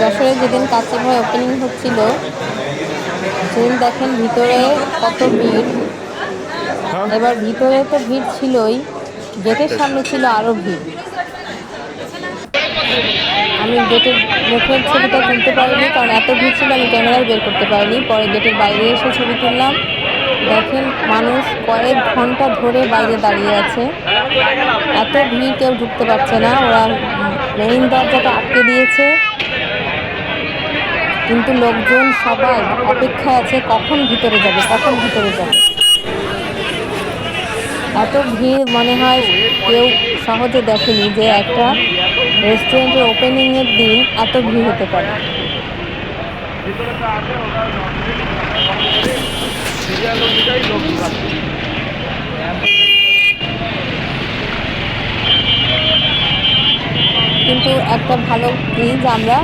যশোরে যেদিন কাছে ভাই ওপেনিং হচ্ছিল সেদিন দেখেন ভিতরে কত ভিড়। এবার ভিতরে তো ভিড় ছিলই, গেটের সামনে ছিল আরও ভিড়। আমি গেটের মুখের ছবিটা তুলতে পারিনি, কারণ এত ভিড় ছিল আমি ক্যামেরায় বের করতে পারিনি। পরে গেটের বাইরে এসে ছবি তুললাম। দেখেন মানুষ কয়েক ঘণ্টা ধরে বাইরে দাঁড়িয়ে আছে। এত ভিড় কেউ ঢুকতে পারছে না, ওরা মেইন দরজাটা আটকে দিয়েছে। কিন্তু লোকজন সবাই অপেক্ষায় আছে, কখন ভিতরে যাবে, কখন ভিতরে যাবে। এত ভিড় মনে হয় কেউ সহজে দেখেনি যে একটা রেস্টুরেন্টের ওপেনিংয়ের দিন এত ভিড় হতে পারে। কিন্তু একটা ভালো ব্রিজ আমরা